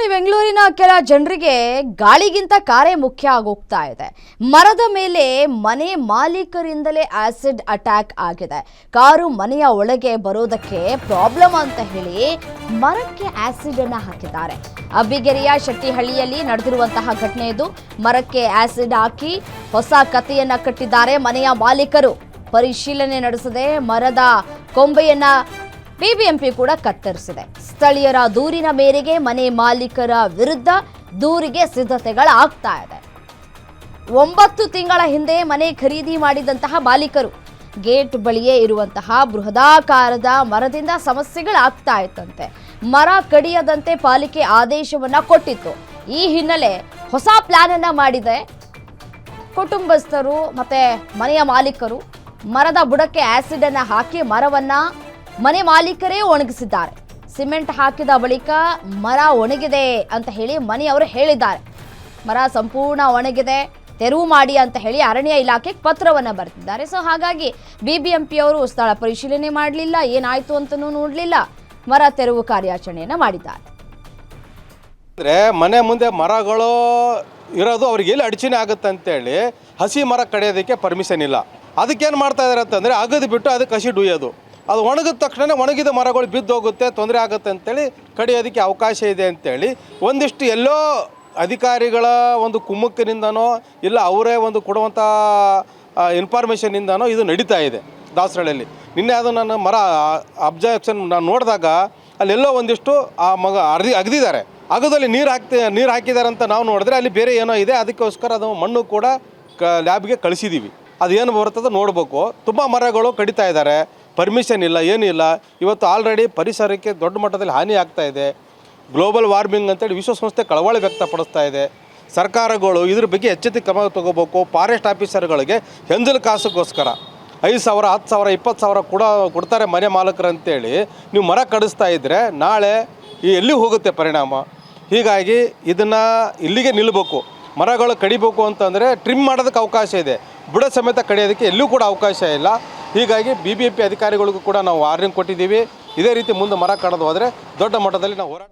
ನೋಡಿ, ಬೆಂಗಳೂರಿನ ಕೆಲ ಜನರಿಗೆ ಗಾಳಿಗಿಂತ ಕಾರೇ ಮುಖ್ಯ ಆಗೋಗ್ತಾ ಇದೆ. ಮರದ ಮೇಲೆ ಮನೆ ಮಾಲೀಕರಿಂದಲೇ ಆಸಿಡ್ ಅಟ್ಯಾಕ್ ಆಗಿದೆ. ಕಾರು ಮನೆಯ ಒಳಗೆ ಬರೋದಕ್ಕೆ ಪ್ರಾಬ್ಲಮ್ ಅಂತ ಹೇಳಿ ಮರಕ್ಕೆ ಆಸಿಡ್ ಅನ್ನ ಹಾಕಿದ್ದಾರೆ. ಅಬ್ಬಿಗೆರೆಯ ಶೆಟ್ಟಿಹಳ್ಳಿಯಲ್ಲಿ ನಡೆದಿರುವಂತಹ ಘಟನೆ ಇದು. ಮರಕ್ಕೆ ಆಸಿಡ್ ಹಾಕಿ ಹೊಸ ಕಥೆಯನ್ನ ಕಟ್ಟಿದ್ದಾರೆ ಮನೆಯ ಮಾಲೀಕರು. ಪರಿಶೀಲನೆ ನಡೆಸದೆ ಮರದ ಕೊಂಬೆಯನ್ನ ಬಿಬಿಎಂಪಿ ಕೂಡ ಕತ್ತರಿಸಿದೆ. ಸ್ಥಳೀಯರ ದೂರಿನ ಮೇರೆಗೆ ಮನೆ ಮಾಲೀಕರ ವಿರುದ್ಧ ದೂರಿಗೆ ಸಿದ್ಧತೆಗಳಾಗ್ತಾ ಇದೆ. ಒಂಬತ್ತು ತಿಂಗಳ ಹಿಂದೆ ಮನೆ ಖರೀದಿ ಮಾಡಿದಂತಹ ಮಾಲೀಕರು, ಗೇಟ್ ಬಳಿಯೇ ಇರುವಂತಹ ಬೃಹದಾಕಾರದ ಮರದಿಂದ ಸಮಸ್ಯೆಗಳಾಗ್ತಾ ಇತ್ತಂತೆ. ಮರ ಕಡಿಯದಂತೆ ಪಾಲಿಕೆ ಆದೇಶವನ್ನ ಕೊಟ್ಟಿತ್ತು. ಈ ಹಿನ್ನೆಲೆ ಹೊಸ ಪ್ಲಾನ್ ಅನ್ನ ಮಾಡಿದೆ. ಕುಟುಂಬಸ್ಥರು ಮತ್ತೆ ಮನೆಯ ಮಾಲೀಕರು ಮರದ ಬುಡಕ್ಕೆ ಆಸಿಡ್ ಅನ್ನ ಹಾಕಿ ಮರವನ್ನ ಮನೆ ಮಾಲೀಕರೇ ಒಣಗಿಸಿದ್ದಾರೆ. ಸಿಮೆಂಟ್ ಹಾಕಿದ ಬಳಿಕ ಮರ ಒಣಗಿದೆ ಅಂತ ಹೇಳಿ ಮನೆಯವರು ಹೇಳಿದ್ದಾರೆ. ಮರ ಸಂಪೂರ್ಣ ಒಣಗಿದೆ, ತೆರವು ಮಾಡಿ ಅಂತ ಹೇಳಿ ಅರಣ್ಯ ಇಲಾಖೆಗೆ ಪತ್ರವನ್ನು ಬರೆದಿದ್ದಾರೆ. ಸೊ ಹಾಗಾಗಿ ಬಿ ಬಿ ಬಿಬಿಎಂಪಿಯವರು ಸ್ಥಳ ಪರಿಶೀಲನೆ ಮಾಡಲಿಲ್ಲ, ಏನಾಯಿತು ಅಂತನೂ ನೋಡಲಿಲ್ಲ. ಮರ ತೆರವು ಕಾರ್ಯಾಚರಣೆಯನ್ನು ಮಾಡಿದ್ದಾರೆ. ಅಂದರೆ ಮನೆ ಮುಂದೆ ಮರಗಳು ಇರೋದು ಅವ್ರಿಗೆ ಎಲ್ಲಿ ಅಡಚಣೆ ಆಗುತ್ತೆ ಅಂತೇಳಿ ಹಸಿ ಮರ ಕಡಿಯೋದಕ್ಕೆ ಪರ್ಮಿಷನ್ ಇಲ್ಲ. ಅದಕ್ಕೇನು ಮಾಡ್ತಾ ಇದ್ದಾರೆ ಅಂತಂದರೆ ಅಗದು ಬಿಟ್ಟು ಅದಕ್ಕೆ ಹಸಿ ಡುಯ್ಯೋದು ಅದು ಒಣಗಿದ ತಕ್ಷಣ ಒಣಗಿದ ಮರಗಳು ಬಿದ್ದು ಹೋಗುತ್ತೆ, ತೊಂದರೆ ಆಗುತ್ತೆ ಅಂತೇಳಿ ಕಡಿಯೋದಕ್ಕೆ ಅವಕಾಶ ಇದೆ ಅಂತೇಳಿ ಒಂದಿಷ್ಟು ಎಲ್ಲೋ ಅಧಿಕಾರಿಗಳ ಒಂದು ಕುಮ್ಮಕ್ಕಿನಿಂದನೋ ಇಲ್ಲ ಅವರೇ ಒಂದು ಕೊಡುವಂಥ ಇನ್ಫಾರ್ಮೇಷನಿಂದನೋ ಇದು ನಡೀತಾ ಇದೆ ದಾಸರಳ್ಳಿಯಲ್ಲಿ. ನಿನ್ನೆ ಅದು ನನ್ನ ಮರ ಅಬ್ಜೆಕ್ಷನ್ ನಾನು ನೋಡಿದಾಗ ಅಲ್ಲೆಲ್ಲೋ ಒಂದಿಷ್ಟು ಆ ಮಗ ಅರ್ದಿ, ಅಗದಿದ್ದಾರೆ. ಅಗದಲ್ಲಿ ನೀರು ಹಾಕ್ತಿ, ನೀರು ಹಾಕಿದ್ದಾರೆ ಅಂತ ನಾವು ನೋಡಿದ್ರೆ ಅಲ್ಲಿ ಬೇರೆ ಏನೋ ಇದೆ, ಅದಕ್ಕೋಸ್ಕರ ಅದು ಮಣ್ಣು ಕೂಡ ಕ, ಲ್ಯಾಬ್ಗೆ ಕಳಿಸಿದ್ದೀವಿ ಅದು ಏನು ಬರ್ತದೆ ನೋಡಬೇಕು. ತುಂಬ ಮರಗಳು ಕಡಿತಾ ಇದ್ದಾರೆ. ಪರ್ಮಿಷನ್ ಇಲ್ಲ ಏನಿಲ್ಲ ಇವತ್ತು ಆಲ್ರೆಡಿ ಪರಿಸರಕ್ಕೆ ದೊಡ್ಡ ಮಟ್ಟದಲ್ಲಿ ಹಾನಿ ಆಗ್ತಾ ಇದೆ. ಗ್ಲೋಬಲ್ ವಾರ್ಮಿಂಗ್ ಅಂತೇಳಿ ವಿಶ್ವಸಂಸ್ಥೆ ಕಳವಳ ವ್ಯಕ್ತಪಡಿಸ್ತಾ ಇದೆ. ಸರ್ಕಾರಗಳು ಇದ್ರ ಬಗ್ಗೆ ಎಚ್ಚೆತ್ತಿ ಕ್ರಮ ತಗೋಬೇಕು. ಫಾರೆಸ್ಟ್ ಆಫೀಸರ್ಗಳಿಗೆ ಹೆಂಜಲ್ ಕಾಸಕ್ಕೋಸ್ಕರ ಐದು ಸಾವಿರ, ಹತ್ತು ಸಾವಿರ, ಇಪ್ಪತ್ತು ಸಾವಿರ ಕೂಡ ಕೊಡ್ತಾರೆ ಮನೆ ಮಾಲಕರು ಅಂತೇಳಿ. ನೀವು ಮರ ಕಡಿಸ್ತಾ ಇದ್ದರೆ ನಾಳೆ ಈ ಎಲ್ಲಿ ಹೋಗುತ್ತೆ ಪರಿಣಾಮ? ಹೀಗಾಗಿ ಇದನ್ನು ಇಲ್ಲಿಗೆ ನಿಲ್ಲಬೇಕು ಮರಗಳು ಕಡಿಬೇಕು ಅಂತಂದರೆ ಟ್ರಿಮ್ ಮಾಡೋದಕ್ಕೆ ಅವಕಾಶ ಇದೆ. ಬುಡ ಸಮೇತ ಕಡಿಯೋದಕ್ಕೆ ಎಲ್ಲೂ ಕೂಡ ಅವಕಾಶ ಇಲ್ಲ. ಹೀಗಾಗಿ ಬಿ ಬಿ ಎಂ ಪಿ ಅಧಿಕಾರಿಗಳಿಗೂ ಕೂಡ ನಾವು ವಾರ್ನಿಂಗ್ ಕೊಟ್ಟಿದ್ದೀವಿ. ಇದೇ ರೀತಿ ಮುಂದೆ ಮರ ಕಡಿದು ಹೋದರೆ ದೊಡ್ಡ ಮಟ್ಟದಲ್ಲಿ ನಾವು ಹೋರಾಟ